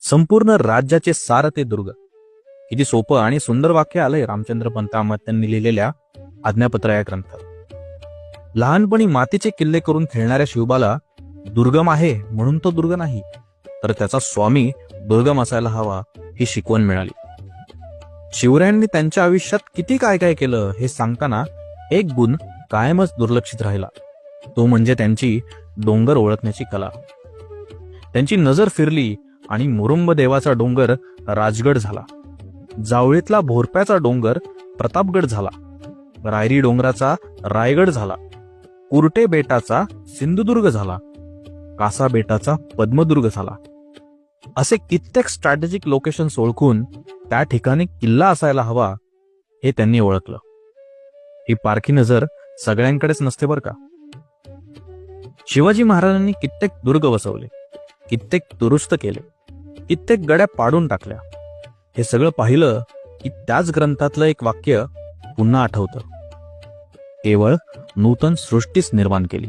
संपूर्ण राज्याचे सार ते दुर्ग. किती सोपं आणि सुंदर वाक्य आलंय रामचंद्र पंत यांनी लिहिलेल्या आज्ञापत्र या ग्रंथात. लहानपणी मातीचे किल्ले करून खेळणाऱ्या शिवबाला दुर्गम आहे म्हणून तो दुर्ग नाही तर त्याचा स्वामी दुर्गम असायला हवा ही शिकवण मिळाली. शिवरायांनी त्यांच्या आयुष्यात किती काय काय केलं हे सांगताना एक गुण कायमच दुर्लक्षित राहिला. तो म्हणजे त्यांची डोंगर ओळखण्याची कला. त्यांची नजर फिरली आणि मुरुंब देवाचा डोंगर राजगड झाला. जावळीतला भोरप्याचा डोंगर प्रतापगड झाला. रायरी डोंगराचा रायगड झाला. कुर्टे बेटाचा सिंधुदुर्ग झाला. कासा बेटाचा पद्मदुर्ग झाला. असे कित्येक स्ट्रॅटेजिक लोकेशन्स ओळखून त्या ठिकाणी किल्ला असायला हवा हे त्यांनी ओळखलं. ही पारखी नजर सगळ्यांकडेच नसते बरं का? शिवाजी महाराजांनी कित्येक दुर्ग वसवले कित्येक दुरुस्त केले. कित्येक गड्या पाडून टाकल्या. हे सगळं पाहिलं की त्याच ग्रंथातलं एक वाक्य पुन्हा आठवतं. केवळ नूतन सृष्टीच निर्माण केली.